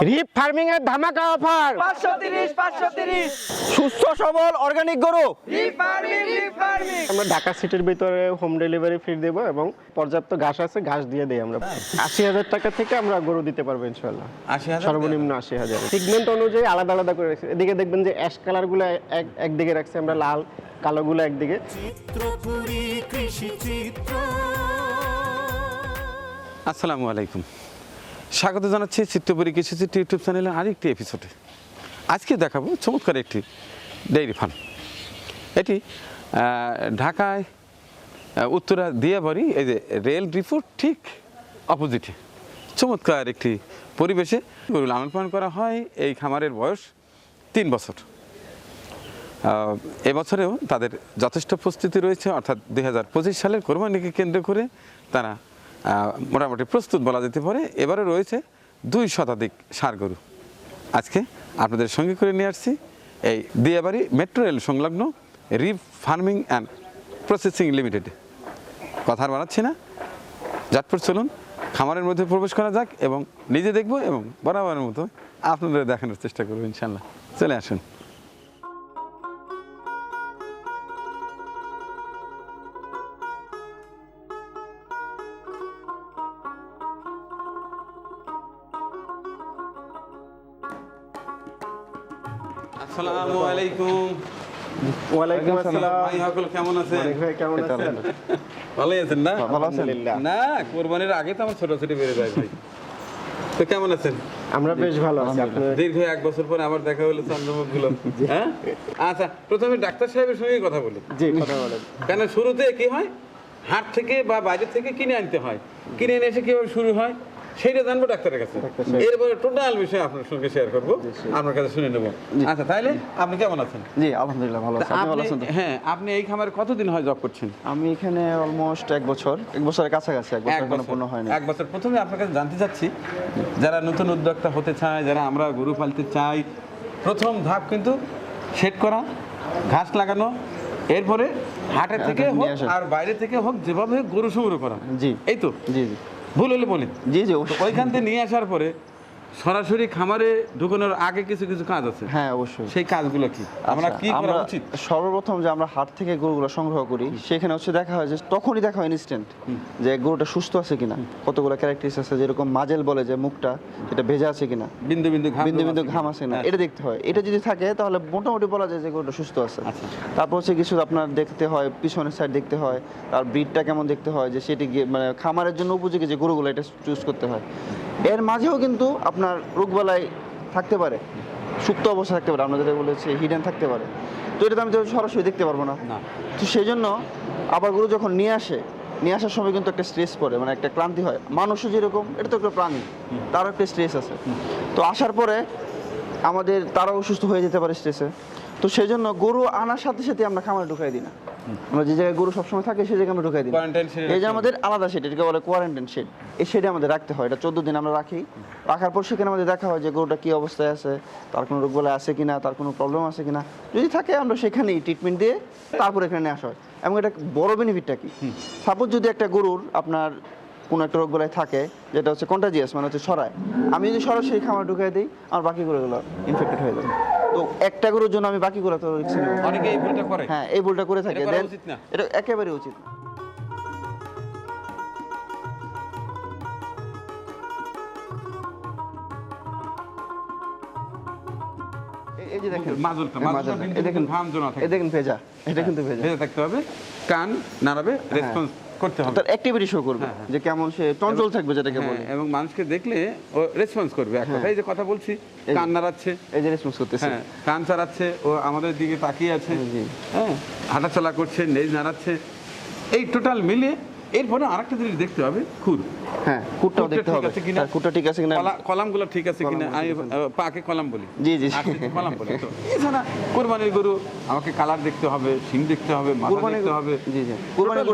রিপ farming এর ধামাকা offer. পাঁচশো তিরিশ পাঁচশো তিরিশ। সুস্থ সবল অর্গানিক গরু। Farming farming. আমরা ঢাকা সিটির ভিতরে হোম ডেলিভারি ফ্রি দেবো এবং পর্যাপ্ত ঘাস আছে ঘাস দিয়ে দেই আমরা। আশি হাজার টাকা থেকে আমরা গরু দিতে পারব ইনশাল্লাহ আশি হাজার? সর্বনিম্ন আশি হাজার। সিগমেন্ট অনুযায়ী আলাদা আলাদা করে রাখছি। এদিকে দেখবেন যে অ্যাশ কালারগুলো এক একদিকে রাখছি আমরা লাল কালো গুলো একদিকে আসসালামু আলাইকুম। স্বাগত জানাচ্ছি চিত্তপুরী কৃষিচিত্র ইউটিউব চ্যানেলের আরেকটি এপিসোডে আজকে দেখাবো চমৎকার একটি ডেইরি ফার্ম এটি ঢাকায় উত্তরা, দিয়াবাড়ি, এই যে রেল রিপোর্ট ঠিক অপোজিটে চমৎকার একটি পরিবেশে গরু লালন পালন করা হয়, এই খামারের বয়স তিন বছর। এবছরেও তাদের যথেষ্ট প্রস্তুতি রয়েছে, অর্থাৎ দুই হাজার পঁচিশ সালের কোরবানিকে কেন্দ্র করে তারা মোটামুটি প্রস্তুত বলা যেতে পারে। এবারে রয়েছে দুই শতাধিক সার গরু। আজকে আপনাদের সঙ্গে করে নিয়ে আসছি এই দিয়াবাড়ি মেট্রো রেল সংলগ্ন Reef farming and processing limited. কথা আর বাড়াচ্ছি না। জাটপুর চলুন, খামারের মধ্যে প্রবেশ করা যাক এবং নিজে দেখব এবং বরাবরের মতো আপনাদের দেখানোর চেষ্টা করব ইনশাল্লাহ চলে আসুন। ওয়ালাইকুম আসসালাম। ভাই সকল কেমন আছেন? ভাই কেমন আছেন? ভালোই আছেন না? ভালো আলহামদুলিল্লাহ। না কোরবানির আগে তো আমার ছোটাছুটি বেড়ে যায় ভাই। তো কেমন আছেন? আমরা বেশ ভালো আছি আপনার দীর্ঘ এক বছর পরে আবার দেখা হলো চন্দ্রমুখগুলো হ্যাঁ? আচ্ছা প্রথমে ডাক্তার সাহেবের সঙ্গে কথা বলি। জি কথা বলেন। কেন শুরুতে কি হয়? হাট থেকে বা বাইরে থেকে কিনে আনতে হয়। কিনে এনে এসে কীভাবে শুরু হয়? সেইটা জানব ডাক্তারের কাছে। এরপরে টোটাল বিষয় আপনার সঙ্গে শেয়ার করব। আপনার কাছে শুনে নেব। আচ্ছা তাইলে আপনি কেমন আছেন? জি আলহামদুলিল্লাহ ভালো আছি। আছেন হ্যাঁ আপনি এই খামারে কতদিন হয় জব করছেন? আমি এখানে অলমোস্ট এক বছর এক বছরের কাছাকাছি এক বছর পূর্ণ হয়নি। এক বছর। প্রথমে আপনার কাছে জানতে চাচ্ছি যারা নতুন উদ্যোক্তা হতে চায় যারা আমরা গরু পালতে চাই প্রথম ধাপ কিন্তু সেট করা ঘাস লাগানো এরপরে হাটের থেকে হোক আর বাইরে থেকে হোক যেভাবে গরু সংগ্রহ করা। জি। এই তো? জি জি। ভুল হলে বলি। জি জি ওইখান থেকে নিয়ে আসার পরে সরাসরি খামারে ঢুকানোর আগে কিছু কিছু কাজ আছে? হ্যাঁ অবশ্যই। সেই কাজগুলো কি? আমরা আচ্ছা, কি করা উচিত? সর্বপ্রথম যে আমরা হাট থেকে গরুগুলো সংগ্রহ করি সেখানে হচ্ছে দেখা হয় যে তখনই দেখা হয় ইনস্ট্যান্ট যে গরুটা সুস্থ আছে কিনা কতগুলো ক্যারেক্টারিস্ট আছে যেরকম মাজেল বলে যে মুখটা এটা ভেজা আছে কিনা বিন্দু বিন্দু ঘাম বিন্দু বিন্দু ঘাম আছে না। এটা দেখতে হয়। এটা যদি থাকে তাহলে মোটামুটি বলা যায় যে গরুটা সুস্থ আছে। আচ্ছা। তারপর হচ্ছে কিছু আপনার দেখতে হয় পিছনের সাইড দেখতে হয় তার ব্রিডটা কেমন দেখতে হয় যে সেটি মানে খামারের জন্য উপযোগী যে গরুগুলো এটা চুজ করতে হয়। এর মাঝেও কিন্তু আপনার রোগবালাই থাকতে পারে সুপ্ত অবস্থা থাকতে পারে আমরা যেটা বলেছি হিডেন থাকতে পারে। তো এটা তো আমি তো সরাসরি দেখতে পারব না। না। তো সেই জন্য আবার গরু যখন নিয়ে আসে নিয়ে আসার সময় কিন্তু একটা স্ট্রেস পড়ে মানে একটা ক্লান্তি হয়। মানুষও যেরকম এটা তো একটা প্রাণী তারও একটা স্ট্রেস আছে। তো আসার পরে আমাদের তারাও অসুস্থ হয়ে যেতে পারে স্ট্রেসে তো সেই জন্য গরু আনার সাথে সাথে আমরা খামারে ঢুকাই দিই না। আমরা যে জায়গায় গরু সবসময় থাকে সেই জায়গায় আমরা ঢুকাই দিই এই যে আমাদের আলাদা শেড এটাকে বলে কোয়ারেন্টাইন শেড এই শেডে আমাদের রাখতে হয় এটা চোদ্দ দিন আমরা রাখি। রাখার পর সেখানে আমাদের দেখা হয় যে গরুটা কি অবস্থায় আছে তার কোনো রোগ বলে আছে কিনা তার কোনো প্রবলেম আছে কিনা। যদি থাকে আমরা সেখানেই ট্রিটমেন্ট দিয়ে তারপর এখানে নিয়ে আসা হয়। এবং এটা বড় বেনিফিটটা কি? সাপোজ যদি একটা গরুর আপনার কোনো একটা রোগ বলে থাকে যেটা হচ্ছে কন্টাজিয়াস মানে হচ্ছে সরায় আমি যদি সরাসরি খামার ঢুকাই দিই আমার বাকি গরুগুলো ইনফেক্টেড হয়ে যাবে। তো একটা গরুর জন্য আমি বাকি গরু তো রিস্ক নেব অনেকে এই ভুলটা করে। হ্যাঁ এই ভুলটা করে থাকে। এটা করা Then উচিত না। এটা একেবারে উচিত না। এই- যে দেখেন। মাজলটা, মাজলটা দেখেন। ঘাম জমা থাকে। দেখেন ভেজা। এটা কিন্তু ভেজা। ভেজে থাকতে হবে। কান নাড়াবে রেসপন্স করতে হবে। তার অ্যাক্টিভিটি শো করবে হ্যাঁ, হ্যাঁ। যে কেমন সে চঞ্চল থাকবে যেটাকে হ্যাঁ, বলে। এবং মানুষকে দেখলে ও রেসপন্স করবে এক কথা এই যে কথা বলছি কান নাড়াচ্ছে। এই যে রেসপন্স করতেছে। হ্যাঁ কান ও আমাদের দিকে তাকিয়ে আছে। হ্যাঁ হাঁটাচলা করছে নেজ নাড়াচ্ছে। এই টোটাল মিলে এরপরে আরেকটা জিনিস দেখতে হবে খুর। হ্যাঁ কুটটাও দেখতে ঠিক হবে। আছে কিনা? কুটটা ঠিক আছে কিনা? কলামগুলো ঠিক আছে কিনা? আমি পাকে কলাম বলি। জি, জি। কলাম বলি তো এছাড়া কোরবানির গরু আমাকে কালার দেখতে হবে শিং দেখতে হবে মাথা দেখতে হবে। জি জি।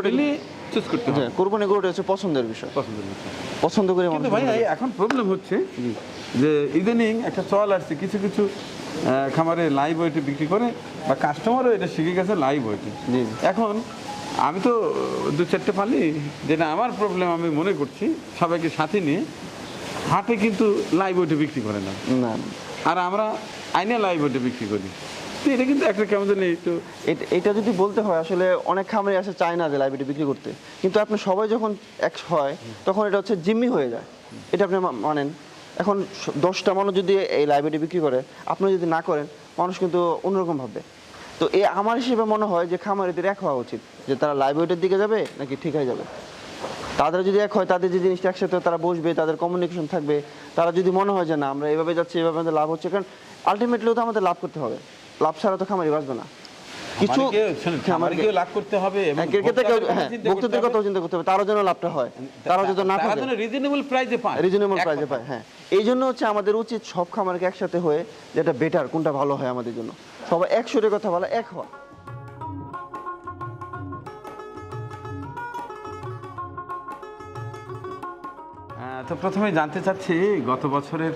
মিলিয়ে চুজ করতে হবে। হ্যাঁ কুরবানি গরুটা হচ্ছে পছন্দের বিষয়। পছন্দের বিষয়। পছন্দ করে মানুষ ভাই এখন প্রবলেম হচ্ছে যে ইদানিং একটা চল আসছে কিছু কিছু খামারে লাইভ ওয়েটে বিক্রি করে বা কাস্টমারও এটা শিখে গেছে লাইভ ওয়েটে জি। এখন আমি তো দু চারটে পালি যেটা আমার প্রবলেম আমি মনে করছি সবাইকে সাথে নিয়ে হাটে কিন্তু লাইভ ওয়েটে বিক্রি করে না। না। আর আমরা আইনে লাইভ ওয়েটে বিক্রি করি। এটা কিন্তু একটা কেমন জানি একটু এট- যদি বলতে হয়, আসলে অনেক খামারি আছে চায় না যে লাইব্রেরি বিক্রি করতে। কিন্তু আপনি সবাই যখন এক হয়, তখন এটা হচ্ছে জিম্মি হয়ে যায়। এটা আপনি মানেন। এখন দশটা মানুষ যদি এই লাইব্রেরি বিক্রি করে, আপনি যদি না করেন, মানুষ কিন্তু অন্যরকম ভাববে। তো এ আমার হিসেবে মনে হয় যে খামারিদের এক হওয়া উচিত, যে তারা লাইব্রেরির দিকে যাবে নাকি ঠিক হয়ে যাবে। তাদের যদি এক হয়, তাদের যে জিনিসটা একসাথে তারা বসবে, তাদের কমিউনিকেশন থাকবে, তারা যদি মনে হয় যে না, আমরা এভাবে যাচ্ছি, এভাবে আমাদের লাভ হচ্ছে, কারণ আলটিমেটলিও তো আমাদের লাভ করতে হবে। লাভ ছাড়া তো খামারি বাঁচবে না। কিছু খামারিকেও লাভ করতে হবে এবং হ্যাঁ, হ্যাঁ ভক্তদের। কথাও চিন্তা করতে হবে তারা যেন লাভটা হয় তারা যদি না থাকে যেন রিজনেবল প্রাইসে পায়। রিজনেবল প্রাইসে পায় হ্যাঁ। এই জন্য হচ্ছে আমাদের উচিত সব খামারকে একসাথে হয়ে যেটা বেটার কোনটা ভালো হয় আমাদের জন্য। সবাই একসুরে কথা বলা এক হওয়া। তো প্রথমে জানতে চাচ্ছি গত বছরের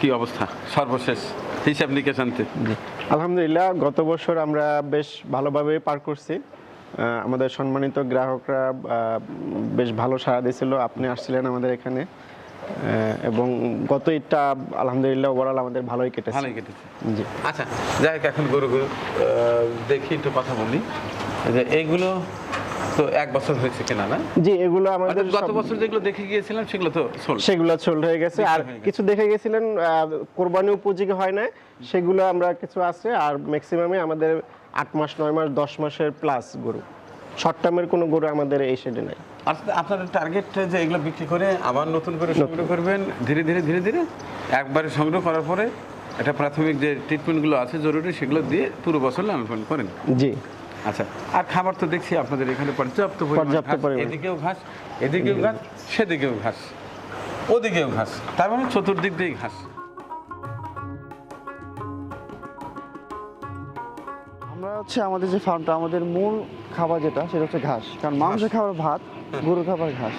কি অবস্থা? সর্বশেষ হিসাব নিকেশ আনতে আলহামদুলিল্লাহ গত বছর আমরা বেশ ভালোভাবে পার করছি। আমাদের সম্মানিত গ্রাহকরা বেশ ভালো সাড়া দিয়েছিল। আপনি আসছিলেন আমাদের এখানে। এবং গত ঈদটা আলহামদুলিল্লাহ ওভারঅল আমাদের ভালোই কেটেছে। ভালোই কেটেছে। জি। আচ্ছা যাই হোক এখন গরু আহ, দেখি একটু কথা বলি। যে এইগুলো তো এক বছর হয়েছে কিনা না? জি এগুলো আমাদের গত বছর যেগুলো দেখে গিয়েছিলাম সেগুলো তো সেগুলো সোল্ড হয়ে গেছে। আর কিছু দেখে গেছিলেন কোরবানি উপযোগী হয় না সেগুলো আমরা কিছু আছে আর ম্যাক্সিমামে আমাদের আট মাস নয় মাস দশ মাসের প্লাস গরু। শর্ট টার্মের কোনো গরু আমাদের এই শেডে নাই। আপনাদের টার্গেট যে এগুলো বিক্রি করে আবার নতুন করে সংগ্রহ করবেন ধীরে ধীরে ধীরে ধীরে? একবারে সংগ্রহ করার পরে একটা প্রাথমিক যে ট্রিটমেন্টগুলো আছে জরুরি সেগুলো দিয়ে পুরো বছর লালন পালন করেন? জি। আচ্ছা আর খাবার তো দেখছি আপনাদের এখানে পর্যাপ্ত পর্যাপ্ত এদিকেও ঘাস এদিকেও ঘাস সেদিকেও ঘাস ওদিকেও ঘাস। তার মানে চতুর্দিক দিয়ে ঘাস। আমরা হচ্ছে আমাদের যে ফার্মটা আমাদের মূল খাবার যেটা সেটা হচ্ছে ঘাস। কারণ মানুষের খাবার ভাত গরুর খাবার ঘাস।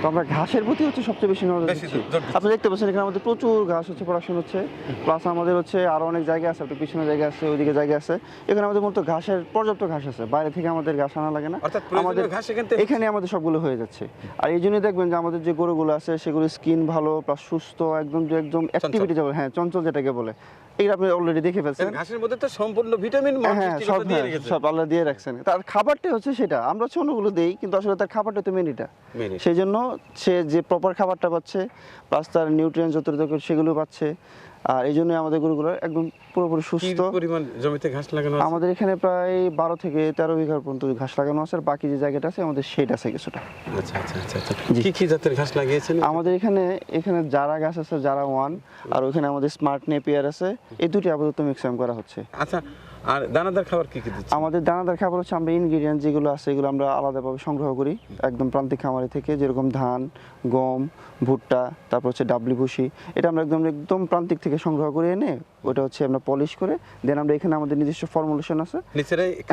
তো আমরা ঘাসের প্রতি হচ্ছে সবচেয়ে বেশি নজর দিচ্ছি। আপনি দেখতে পাচ্ছেন এখানে আমাদের প্রচুর ঘাস হচ্ছে প্রোডাকশন হচ্ছে। প্লাস আমাদের হচ্ছে আরও অনেক জায়গা আছে একটু পিছনে জায়গা আছে ওইদিকে জায়গা আছে। এখানে আমাদের মূলত ঘাসের পর্যাপ্ত ঘাস আছে বাইরে থেকে আমাদের ঘাস আনা লাগে না। আমাদের ঘাস এখানে আমাদের সবগুলো হয়ে যাচ্ছে। আর এই জন্যই দেখবেন যে আমাদের যে গরুগুলো আছে সেগুলো স্কিন ভালো প্লাস সুস্থ একদম যে একদম অ্যাক্টিভিটি যাবে। হ্যাঁ চঞ্চল যেটাকে বলে। এইটা আপনি অলরেডি দেখে ফেলছেন। ঘাসের মধ্যে তো সম্পূর্ণ ভিটামিন হ্যাঁ সব হ্যাঁ, সব আল্লাহ দিয়ে রাখছেন। তার খাবারটা হচ্ছে সেটা আমরা হচ্ছে অন্যগুলো দিই কিন্তু আসলে তার খাবারটা তো। সেই জন্য সে যে প্রপার খাবারটা পাচ্ছে প্লাস তার নিউট্রিয়েন্ট যত সেগুলো পাচ্ছে আর এই জন্যই আমাদের গরুগুলো একদম পুরোপুরি সুস্থ। পরিমাণ জমিতে ঘাস লাগানো আছে? আমাদের এখানে প্রায় বারো থেকে তেরো বিঘা পর্যন্ত ঘাস লাগানো আছে আর বাকি যে জায়গাটা আছে আমাদের সেট আছে কিছুটা। আচ্ছা আচ্ছা আচ্ছা আচ্ছা। কি কি জাতের ঘাস লাগিয়েছেন? আমাদের এখানে এখানে যারা গাছ আছে যারা ওয়ান আর ওখানে আমাদের স্মার্ট নেপিয়ার আছে এই দুটি আপাতত মিক্সাম করা হচ্ছে। আচ্ছা আর দানাদার খাবার কি কি দিচ্ছেন? আমাদের দানাদার খাবার হচ্ছে আমরা ইনগ্রিডিয়েন্ট যেগুলো আছে এগুলো আমরা আলাদাভাবে সংগ্রহ করি একদম প্রান্তিক খামারি থেকে যেরকম ধান গম ভুট্টা তারপর হচ্ছে ডাবলি ভুসি। এটা আমরা একদম একদম প্রান্তিক থেকে সংগ্রহ করে এনে ওটা হচ্ছে আমরা পলিশ করে দেন আমরা এখানে আমাদের নিজস্ব ফর্মুলেশন আছে।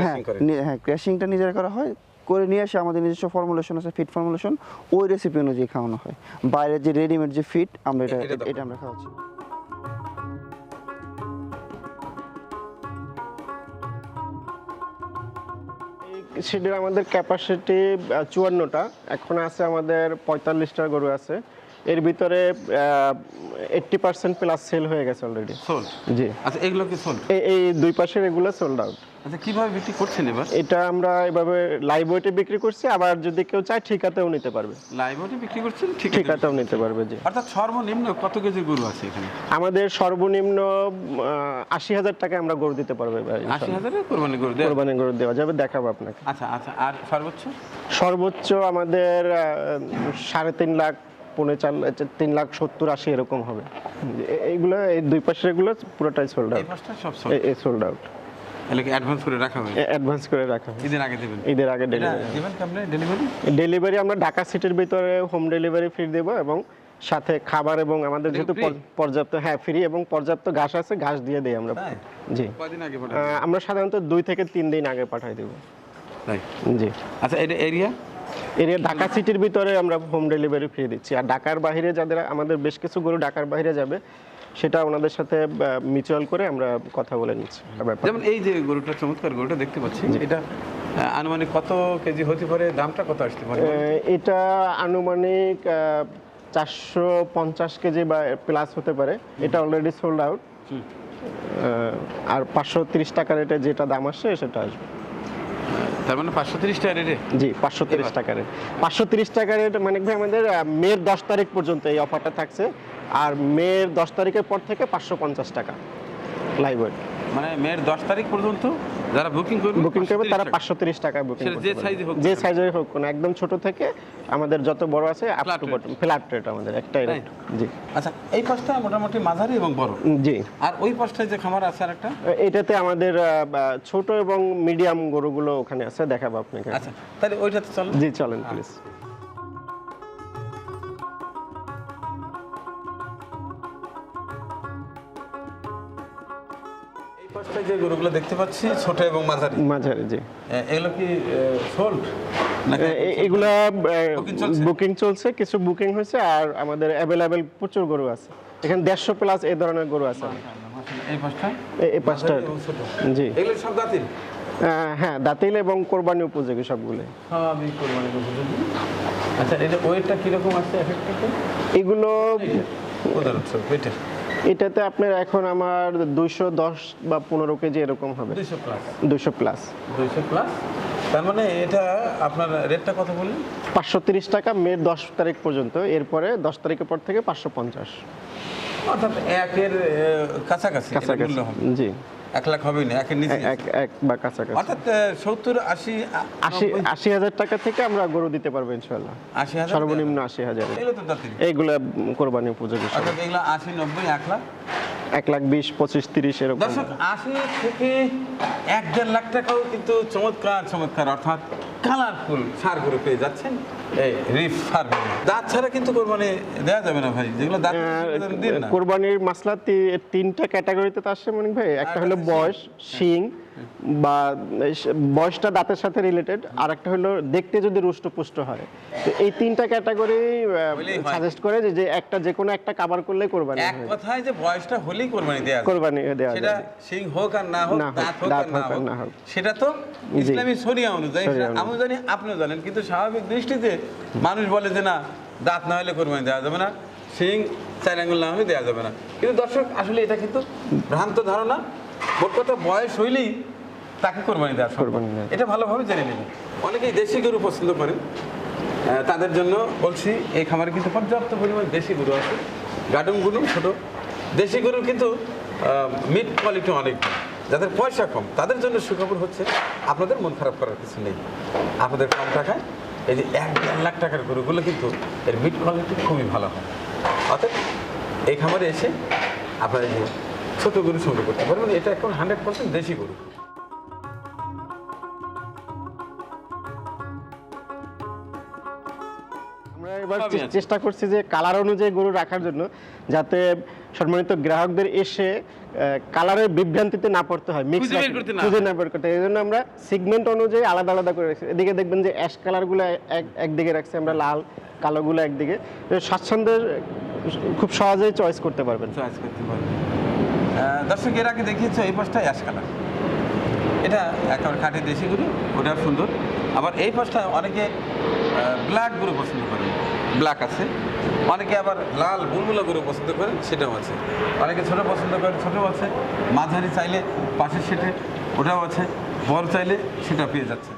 হ্যাঁ হ্যাঁ ক্র্যাশিংটা নিজেরা করা হয় করে নিয়ে এসে আমাদের নিজস্ব ফর্মুলেশন আছে ফিট ফর্মুলেশন ওই রেসিপি অনুযায়ী খাওয়ানো হয়। বাইরের যে রেডিমেড যে ফিট আমরা এটা এটা আমরা খাওয়াচ্ছি। সেটার আমাদের ক্যাপাসিটি চুয়ান্নটা। এখন আছে আমাদের পঁয়তাল্লিশটা গরু আছে। এর ভিতরে এইট্টি পার্সেন্ট প্লাস সেল হয়ে গেছে অলরেডি সোল্ড জি। আচ্ছা এগুলো কি সোল্ড এই এই দুই পাশের এগুলো সোল্ড আউট আচ্ছা কীভাবে বিক্রি করছেন এবার? এটা আমরা এভাবে লাইভ ওয়েটে বিক্রি করছি আবার যদি কেউ চায় ঠিকাতেও নিতে পারবে। লাইভ বিক্রি করছেন? ঠিক ঠিকাতেও নিতে পারবে। জি। অর্থাৎ সর্বনিম্ন কত কেজি গরু আছে এখানে? আমাদের সর্বনিম্ন আশি হাজার টাকা আমরা গরু দিতে পারব এবার আশি হাজারের কোরবানি গরু কোরবানি গরু দেওয়া যাবে দেখাবো আপনাকে। আচ্ছা আচ্ছা আর সর্বোচ্চ? সর্বোচ্চ আমাদের সাড়ে তিন লাখ পৌনে চার তিন লাখ সত্তর আশি এরকম হবে। এইগুলো এই দুই পাশের এগুলো পুরোটাই সোল্ড আউট সোল্ড আউট এলাকা অ্যাডভান্স করে রাখা হয়? অ্যাডভান্স করে রাখা হয়। ঈদের আগে দেবেন? ঈদের আগে ডেলিভারি দেবেন কেমনে ডেলিভারি ডেলিভারি আমরা ঢাকা সিটির ভিতরে হোম ডেলিভারি ফ্রি দেবো এবং সাথে খাবার এবং আমাদের যেহেতু পর্যাপ্ত হ্যাঁ ফ্রি এবং পর্যাপ্ত ঘাস আছে ঘাস দিয়ে দেই আমরা। জি। আমরা সাধারণত দুই থেকে তিন দিন আগে পাঠাই দেবো। জি। আচ্ছা এটা এরিয়া এরিয়া ঢাকা সিটির ভিতরে আমরা হোম ডেলিভারি ফ্রি দিচ্ছি। আর ঢাকার বাইরে যাদের আমাদের বেশ কিছু গরু ঢাকার বাইরে যাবে সেটা ওনাদের সাথে মিউচুয়াল করে আমরা কথা বলে নিচ্ছি। যেমন এই যে গরুটা চমৎকার গরুটা দেখতে পাচ্ছি এটা আনুমানিক কত কেজি হতে পারে? দামটা কত আসতে পারে? এটা আনুমানিক চারশো পঞ্চাশ কেজি বা প্লাস হতে পারে। এটা অলরেডি সোল্ড আউট আর পাঁচশো তিরিশ টাকার এটা যেটা দাম আসছে সেটা আসবে। তার মানে পাঁচশো তিরিশ টাকা রেটে? জি পাঁচশো তিরিশ টাকা রেট। পাঁচশো তিরিশ টাকা রেট মানে ভাই আমাদের মের দশ তারিখ পর্যন্ত এই অফারটা থাকছে। আর মের দশ তারিখের পর থেকে পাঁচশো পঞ্চাশ টাকা লাইভ মানে মেয়ের দশ তারিখ পর্যন্ত যারা বুকিং করবে বুকিং করবে তারা। পাঁচশো তিরিশ টাকায় বুকিং যে size-ই হোক যে কেন। সাইজের হোক না একদম ছোট থেকে আমাদের যত বড় আছে up to bottom flat rate আমাদের একটাই রেট জি। আচ্ছা এই পাশটা মোটামুটি মাঝারি এবং বড়? জি। আর ওই পাশটায় যে খামার আছে আর একটা এটাতে আমাদের ছোট এবং মিডিয়াম গরুগুলো ওখানে আছে দেখাবো আপনাকে। আচ্ছা তাহলে ওইটাতে চল জি চলেন প্লিজ এই যে গরুগুলো দেখতে পাচ্ছি ছোট এবং মাঝারি। মাঝারি জি। এগুলো কি সোল্ড এগুলা বুকিং চলছে? কিছু বুকিং হয়েছে আর আমাদের অ্যাভেলেবেল প্রচুর গরু আছে। এখানে দেড়শো প্লাস এই ধরনের গরু আছে। এই পাঁচটা জি। এগুলো সব দাঁতিল? হ্যাঁ দাঁতিল এবং কোরবানি উপযোগী সবগুলো। স্বাভাবিক কোরবানি উপযোগী। আচ্ছা এটা ওয়েটটা কীরকম আছে এগুলো এটাতে আপনার এখন আমার দুইশো দশ বা পনেরো কেজি এরকম হবে। দুইশো প্লাস দুইশো প্লাস দুইশো প্লাস তার মানে এটা আপনার রেটটা কত বললেন? পাঁচশো তিরিশ টাকা মে দশ তারিখ পর্যন্ত। এরপরে দশ তারিখের পর থেকে পাঁচশো পঞ্চাশ। অর্থাৎ একের কাছাকাছি কাছাকাছি। মূল্য হবে। জি। এক লাখ হবে না একের নিচে। এক এক বা কাছাকাছি। অর্থাৎ সত্তর আশি আশি আশি হাজার টাকা থেকে আমরা গরু দিতে পারব ইনশাল্লাহ আশি হাজার সর্বনিম্ন আশি হাজার এগুলো তো দাঁতিল এইগুলো কোরবানি উপযোগী। অর্থাৎ এগুলো আশি নব্বই এক লাখ? এক লাখ বিশ পঁচিশ তিরিশ এরকম। দর্শক আশি থেকে এক দেড় লাখ টাকাও কিন্তু চমৎকার চমৎকার অর্থাৎ কালারফুল। সার করে পেয়ে যাচ্ছেন? এই রিফ সার দাঁত ছাড়া কিন্তু কোরবানি দেওয়া যাবে না ভাই যেগুলো দাঁত সেগুলো দিন না। কোরবানির মাসলা তিনটা ক্যাটাগরিতে তো আসছে মনিক ভাই। একটা হলো বয়স শিং বা বয়সটা দাঁতের সাথে রিলেটেড আর একটা হলো দেখতে যদি রুষ্টপুষ্ট হয়। তো এই তিনটা ক্যাটাগরি সাজেস্ট করে যে- একটা যে কোনো একটা কাভার করলে কোরবানি এক কথায় যে বয়সটা হলেই কোরবানি দেওয়া কোরবানি দেওয়া সেটা সিং হোক আর না হোক দাঁত হোক আর না হোক না হোক। সেটা তো ইসলামী শরিয়া অনুযায়ী জানি আপনিও জানেন কিন্তু স্বাভাবিক দৃষ্টিতে মানুষ বলে যে না দাঁত না হলে কোরবানি দেওয়া যাবে না সিং চার আঙ্গুল না হলে দেওয়া যাবে না। কিন্তু দর্শক আসলে এটা কিন্তু ভ্রান্ত ধারণা। মোট কথা বয়স হইলেই তাকে কোরবানি দেওয়া কোরবানি। এটা ভালোভাবে জেনে নেবেন। অনেকেই দেশি গরু পছন্দ করেন। তাদের জন্য বলছি এই খামারে কিন্তু পর্যাপ্ত পরিমাণ দেশি গরু আছে। গাডুম গরু ছোটো। দেশি গরুর কিন্তু মিট কোয়ালিটি অনেক। ভালো। যাদের পয়সা কম, তাদের জন্য সুখবর হচ্ছে আপনাদের মন খারাপ করার কিছু নেই। আপনাদের কম টাকায়, এই যে এক দেড় লাখ টাকার গরুগুলো কিন্তু এর মিট কোয়ালিটি খুবই ভালো হয়। অর্থাৎ এই খামারে এসে আপনারা যে ছোটো গরু সংগ্রহ করতে পারবেন, এটা এখন হান্ড্রেড পার্সেন্ট দেশি গরু। আছে। চেষ্টা করছি যে কালার অনুযায়ী গরু রাখার জন্য যাতে সম্মানিত গ্রাহকদের এসে কালারের বিভ্রান্তিতে না পড়তে হয় মিক্স খুঁজে না বের করতে হয়। এই জন্য আমরা সিগমেন্ট অনুযায়ী আলাদা আলাদা করে রাখছি। এদিকে দেখবেন যে অ্যাশ কালারগুলো এক একদিকে রাখছি আমরা লাল কালোগুলো একদিকে। স্বাচ্ছন্দ্যের খুব সহজেই চয়েস করতে পারবেন। চয়েস করতে পারবে আহ, দর্শক এর আগে দেখিয়েছে এই পাশটা অ্যাশ কালার এটা একেবারে কাঠি দেশি গরু ওটা সুন্দর। আবার এই পাশটা অনেকে ব্ল্যাক গরু পছন্দ করেন ব্ল্যাক আছে। অনেকে আবার লাল বুলবুলা গরু পছন্দ করেন সেটাও আছে। অনেকে ছোটো পছন্দ করেন ছোটো আছে। মাঝারি চাইলে পাশের সেটে, ওটাও আছে। বড় চাইলে সেটা পেয়ে যাচ্ছে।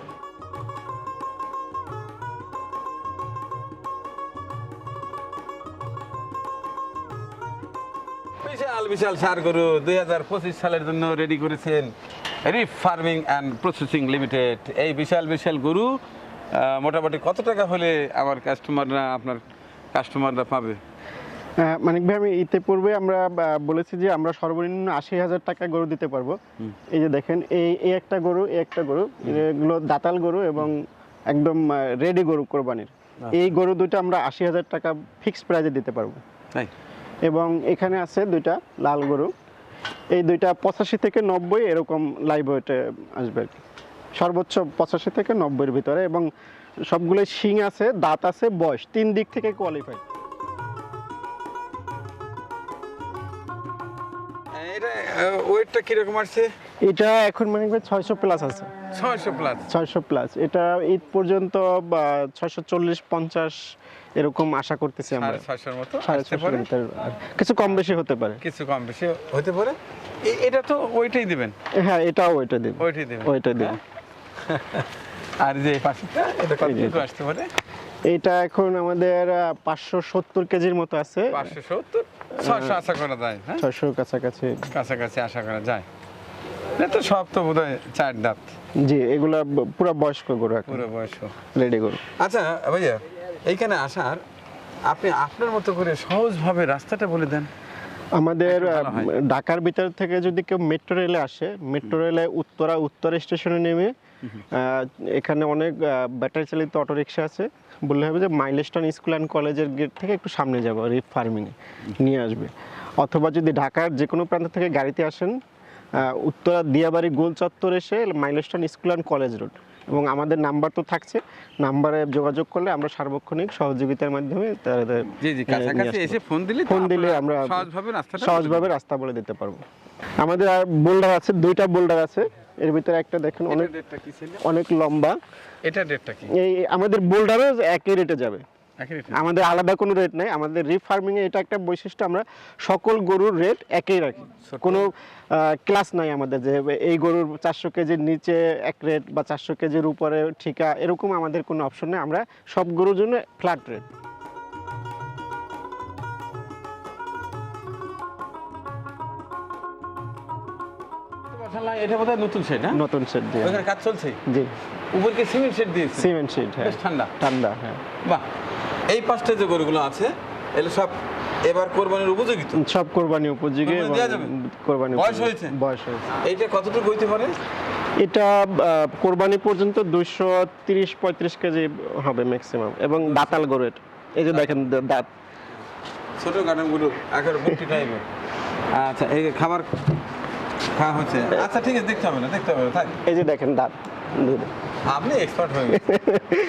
বিশাল বিশাল সার গরু দুই হাজার পঁচিশ সালের জন্য রেডি করেছেন Reef farming and processing limited এই বিশাল বিশাল গরু মোটামুটি কত টাকা হলে আমার কাস্টমাররা আপনার কাস্টমাররা পাবে? মানিক ভাই আমি ইতে পূর্বে আমরা বলেছি যে আমরা সর্বনিম্ন আশি হাজার টাকা গরু দিতে পারব। এই যে দেখেন এই এই একটা গরু এই একটা গরু এগুলো দাতাল গরু এবং একদম রেডি গরু কোরবানির। এই গরু দুটো আমরা আশি হাজার টাকা ফিক্সড প্রাইজে দিতে পারব। তাই? এবং এখানে আছে দুইটা লাল গরু। এই দুইটা পঁচাশি থেকে নব্বই এরকম লাইভ ওয়েটে আসবে আর কি। সর্বোচ্চ পঁচাশি থেকে নব্বইয়ের ভিতরে এবং সবগুলো শিং আছে দাঁত আছে বয়স। তিন দিক থেকে কোয়ালিফাই এটা ওয়েটটা কীরকম আসছে? এটা এখন মানে ছয়শো প্লাস আছে। ছয়শো প্লাস ছয়শো প্লাস এটা ঈদ পর্যন্ত ছয়শো চল্লিশ পঞ্চাশ এরকম আশা করতেছি আমরা। ছয়শোর মতো সাড়ে কিছু কম বেশি হতে পারে। কিছু কম বেশি হতে পারে। এটা তো ওইটাই দিবেন? হ্যাঁ এটাও ওইটা দিন ওইটাই দিবেন। ওইটা দিন আর যে এটা কত আসতে পারে? এখন আমাদের পাঁচশো সত্তর কেজির মতো আছে। পাঁচশো সত্তর? ছয়শো আশা করা যায় হ্যাঁ? ছয়শো কাছাকাছি। কাছাকাছি আশা করা যায়। এটা তো সব তো বোধ হয় চার দাঁত। জি এগুলা পুরো বয়স্ক গরু এখন। পুরো বয়স রেডি গরু। আচ্ছা ভাইয়া এইখানে আসার আপনি আপনার মতো করে সহজভাবে রাস্তাটা বলে দেন। আমাদের ঢাকার ভিতর থেকে যদি কেউ মেট্রো রেলে আসে মেট্রো রেলে উত্তরা উত্তর স্টেশনে নেমে এখানে অনেক ব্যাটারি চালিত অটোরিকশা আছে। বললে হবে যে মাইলস্টোন স্কুল অ্যান্ড কলেজের গেট থেকে একটু সামনে যাব রিপ ফার্মিংয়ে নিয়ে আসবে। অথবা যদি ঢাকার যে কোনো প্রান্ত থেকে গাড়িতে আসেন উত্তরা দিয়াবাড়ি গোল চত্বর এসে Milestone school and college road এবং আমাদের নাম্বার তো থাকছে নাম্বারে যোগাযোগ করলে আমরা সার্বক্ষণিক সহযোগিতার মাধ্যমে তাদের এসে ফোন দিলে ফোন দিলে আমরা সহজভাবে রাস্তাটা সহজভাবে রাস্তা বলে দিতে পারব। আমাদের আর বোল্ডার আছে দুইটা বোল্ডার আছে। এর ভিতরে একটা দেখেন অনেক অনেক কি ছিল? অনেক লম্বা। এটা ডেটটা কি? এই আমাদের বোল্ডারও একই রেটে যাবে। আমাদের আলাদা কোনো রেট নাই। আমাদের রিফার্মিং এ এটা একটা বৈশিষ্ট্য আমরা সকল গরুর রেট একই রাখি। কোনো ক্লাস নাই আমাদের যে এই গরুর চারশো কেজির নিচে এক রেট বা চারশো কেজির উপরে ঠিকা এরকম আমাদের কোনো অপশন নেই। আমরা সব গরুর জন্য ফ্ল্যাট রেট এটা বোধহয় নতুন সেট হ্যাঁ নতুন সেট দিয়ে। ওখানে কাজ চলছে? জি। উপরকে সিমেন্ট সেট দিয়েছে? সিমেন্ট শিট হ্যাঁ। বেশ ঠান্ডা। ঠান্ডা হ্যাঁ। বাহ। এই পাঁচটা যে গরুগুলো আছে এগুলো সব এবার কোরবানির উপযোগী তো? সব কোরবানি উপযোগী কোরবানি বয়স হয়েছে? বয়স হয়েছে। এইটা কতটুকু হইতে পারে? এটা কোরবানি পর্যন্ত দুইশো তিরিশ পঁয়ত্রিশ কেজি হবে ম্যাক্সিমাম এবং দাতাল গরু এটা। এই যে দেখেন দাঁত। ছোট বুটি টাইপের। আচ্ছা এই খাবার খাওয়া হচ্ছে। আচ্ছা ঠিক আছে দেখতে হবে না দেখতে হবে না থাক। এই যে দেখেন দাঁত দুধ। আপনি এক্সপার্ট হয়ে গেছেন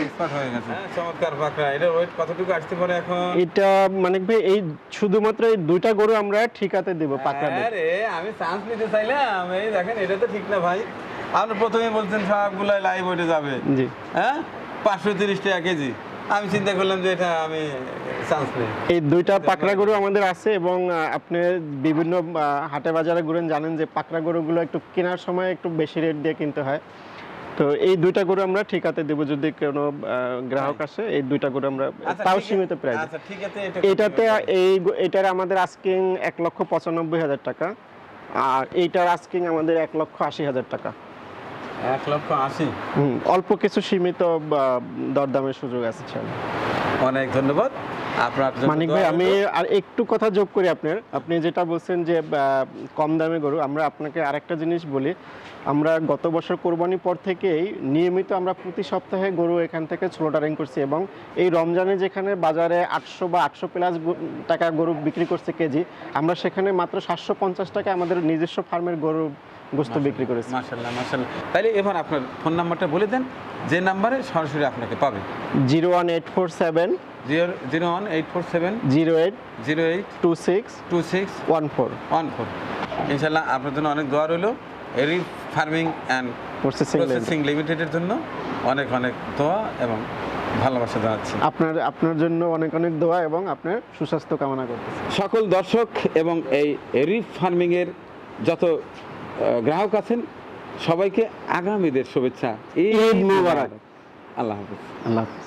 এক্সপার্ট হয়ে গেছেন। হ্যাঁ, চমৎকার পাকড়া এটার ওয়েট কতটুকু আসতে পারে এখন? এটা মানে ভাই এই শুধুমাত্র এই দুইটা গরু আমরা ঠিকাতে দেবো পাকড়া দেব আরে আমি চান্স নিতে চাইলাম। এই দেখেন এটা তো ঠিক না ভাই। আপনি প্রথমে বলছেন সবগুলাই লাইভ ওয়েটে যাবে। জি। হ্যাঁ? পাঁচশো তিরিশ টাকা কেজি। আমি চিন্তা করলাম যে এটা আমি চান্স নেই। এই দুইটা পাকড়া গরু আমাদের আছে এবং আপনি বিভিন্ন হাটে বাজারে ঘুরেন জানেন যে পাকড়া গরুগুলো একটু কেনার সময় একটু বেশি রেট দিয়ে কিনতে হয়। তো এই দুইটা গরু আমরা ঠিকাতে দেবো যদি কোনো গ্রাহক আসে এই দুইটা গরু আমরা আচ্ছা, তাও সীমিত প্রাইস আচ্ছা এটাতে এই এটার আমাদের আস্কিং এক লক্ষ পঁচানব্বই হাজার টাকা আর এইটার আস্কিং আমাদের এক লক্ষ আশি হাজার টাকা। এক লক্ষ আশি। অল্প কিছু সীমিত বা, দরদামের সুযোগ আছে অনেক ধন্যবাদ। মানিক ভাই আমি আর একটু কথা যোগ করি আপনার। আপনি যেটা বলছেন যে কম দামে গরু আমরা আপনাকে আরেকটা জিনিস বলি। আমরা গত বছর কোরবানির পর থেকেই নিয়মিত আমরা প্রতি সপ্তাহে গরু এখান থেকে ছোলোটারিং করছি এবং এই রমজানে যেখানে বাজারে আটশো বা আটশো প্লাস টাকা গরু বিক্রি করছে কেজি আমরা সেখানে মাত্র সাতশো পঞ্চাশ টাকা আমাদের নিজস্ব ফার্মের গরু গোস্ত বিক্রি করেছি। মাশাল্লাহ মাশাল্লাহ। তাহলে এবার আপনার ফোন নাম্বারটা বলে দেন যে নাম্বারে সরাসরি আপনাকে পাবে। Zero one eight four seven zero one eight four seven zero eight zero eight two six two six one four. One four. ইনশাল্লাহ আপনার জন্য অনেক দোয়া রইল। এরি ফার্মিং অ্যান্ড প্রসেসিং প্রসেসিং লিমিটেডের জন্য অনেক অনেক দোয়া এবং ভালোবাসা জানাচ্ছি। আপনার আপনার জন্য অনেক অনেক দোয়া এবং আপনার সুস্বাস্থ্য কামনা করতেছি। সকল দর্শক এবং এই রিফ ফার্মিংয়ের যত গ্রাহক আছেন সবাইকে আগামীদের শুভেচ্ছা। ঈদ মুবারক। আল্লাহ হাফিজ। আল্লাহ হাফিজ।